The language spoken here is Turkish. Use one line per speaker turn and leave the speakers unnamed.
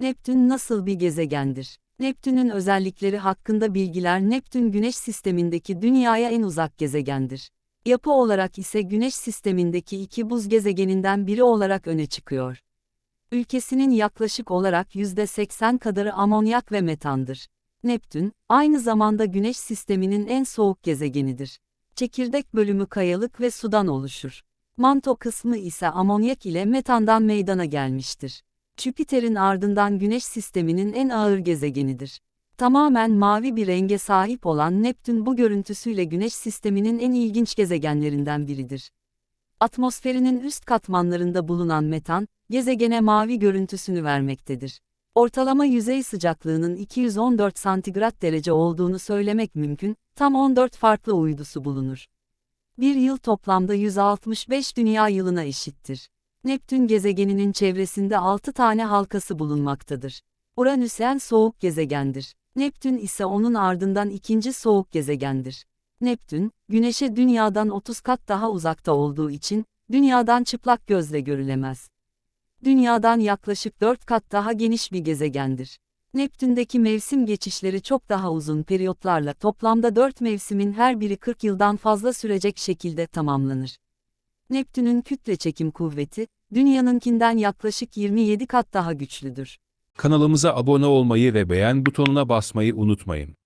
Neptün nasıl bir gezegendir? Neptün'ün özellikleri hakkında bilgiler Neptün Güneş sistemindeki Dünya'ya en uzak gezegendir. Yapı olarak ise Güneş sistemindeki iki buz gezegeninden biri olarak öne çıkıyor. Ülkesinin yaklaşık olarak %80 kadarı amonyak ve metandır. Neptün, aynı zamanda Güneş sisteminin en soğuk gezegenidir. Çekirdek bölümü kayalık ve sudan oluşur. Manto kısmı ise amonyak ile metandan meydana gelmiştir. Jüpiter'in ardından Güneş sisteminin en ağır gezegenidir. Tamamen mavi bir renge sahip olan Neptün bu görüntüsüyle Güneş sisteminin en ilginç gezegenlerinden biridir. Atmosferinin üst katmanlarında bulunan metan, gezegene mavi görüntüsünü vermektedir. Ortalama yüzey sıcaklığının 214 santigrat derece olduğunu söylemek mümkün, tam 14 farklı uydusu bulunur. Bir yıl toplamda 165 dünya yılına eşittir. Neptün gezegeninin çevresinde 6 tane halkası bulunmaktadır. Uranüs en soğuk gezegendir. Neptün ise onun ardından ikinci soğuk gezegendir. Neptün, Güneş'e Dünya'dan 30 kat daha uzakta olduğu için, Dünya'dan çıplak gözle görülemez. Dünyadan yaklaşık 4 kat daha geniş bir gezegendir. Neptün'deki mevsim geçişleri çok daha uzun periyotlarla toplamda 4 mevsimin her biri 40 yıldan fazla sürecek şekilde tamamlanır. Neptün'ün kütle çekim kuvveti, Dünya'nınkinden yaklaşık 27 kat daha güçlüdür.
Kanalımıza abone olmayı ve beğen butonuna basmayı unutmayın.